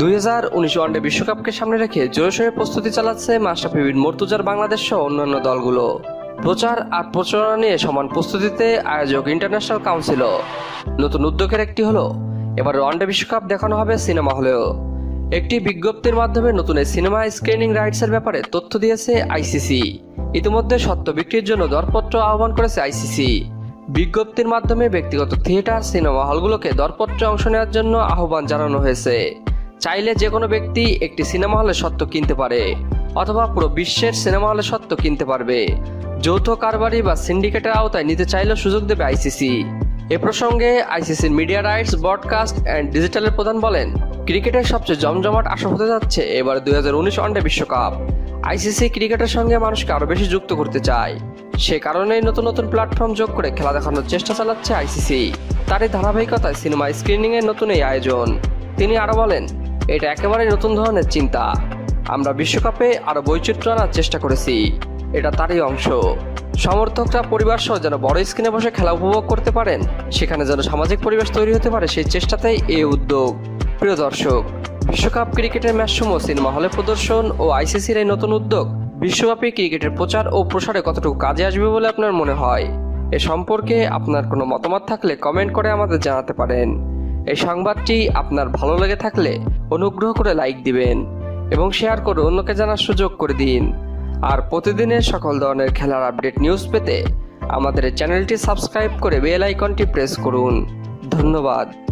দুই হাজার উনিশ ওয়ানডে বিশ্বকাপকে সামনে রেখে জোরসোরে প্রস্তুতি চালাচ্ছে মাশরাফি বিন মর্তুজার বাংলাদেশ সহ অন্যান্য দলগুলো। প্রচার আর প্রচারণা নিয়ে সমান প্রস্তুতিতে আয়োজক ইন্টারন্যাশনাল কাউন্সিলও। নতুন উদ্যোগের একটি হলো এবার ওয়ানডে বিশ্বকাপ দেখানো হবে সিনেমা হলেও। একটি বিজ্ঞপ্তির মাধ্যমে নতুন এই সিনেমা স্ক্রিনিং রাইটসের ব্যাপারে তথ্য দিয়েছে আইসিসি ইতিমধ্যে সত্য বিক্রির জন্য দরপত্র আহ্বান করেছে আইসিসি বিজ্ঞপ্তির মাধ্যমে ব্যক্তিগত থিয়েটার, সিনেমা হলগুলোকে দরপত্রে অংশ নেওয়ার জন্য আহ্বান জানানো হয়েছে। চাইলে যে কোনো ব্যক্তি একটি সিনেমা হলে সত্য কিনতে পারে, অথবা পুরো বিশ্বের সিনেমা হলে সত্য কিনতে পারবে। যৌথ কারবারি বা সিন্ডিকেটের আওতায় নিতে চাইলেও সুযোগ দেবে আইসিসি এ প্রসঙ্গে আইসিসির মিডিয়া রাইটস, ব্রডকাস্ট অ্যান্ড ডিজিটালের প্রধান বলেন, ক্রিকেটের সবচেয়ে জমজমাট আসর হতে যাচ্ছে এবার দুই হাজার উনিশ ওয়ানডে বিশ্বকাপ। আইসিসি ক্রিকেটের সঙ্গে মানুষকে আরও বেশি যুক্ত করতে চায়। সে কারণেই নতুন নতুন প্ল্যাটফর্ম যোগ করে খেলা দেখানোর চেষ্টা চালাচ্ছে আইসিসি তারই ধারাবাহিকতায় সিনেমা স্ক্রিনিংয়ের নতুন এই আয়োজন। তিনি আরও বলেন এটা একেবারেই নতুন ধরনের চিন্তা। আমরা বিশ্বকাপে আরও বৈচিত্র্য আনার চেষ্টা করেছি। এটা তারই অংশ। সমর্থকরা পরিবার সহ যেন বড় স্ক্রিনে বসে খেলা উপভোগ করতে পারেন, সেখানে যেন সামাজিক পরিবেশ তৈরি হতে পারে সেই চেষ্টাতেই এই উদ্যোগ। প্রিয় দর্শক, বিশ্বকাপ ক্রিকেটের ম্যাচসমূহ সিনেমা হলে প্রদর্শন ও আইসিসির এই নতুন উদ্যোগ বিশ্বব্যাপী ক্রিকেটের প্রচার ও প্রসারে কতটুকু কাজে আসবে বলে আপনার মনে হয়? এ সম্পর্কে আপনার কোনো মতামত থাকলে কমেন্ট করে আমাদের জানাতে পারেন। এই সংবাদটি আপনার ভালো লেগে থাকলে অনুগ্রহ করে লাইক দিবেন এবং শেয়ার করে অন্যকে জানার সুযোগ করে দিন। আর প্রতিদিনের সকল ধরনের খেলার আপডেট নিউজ পেতে আমাদের চ্যানেলটি সাবস্ক্রাইব করে বেল আইকনটি প্রেস করুন। ধন্যবাদ।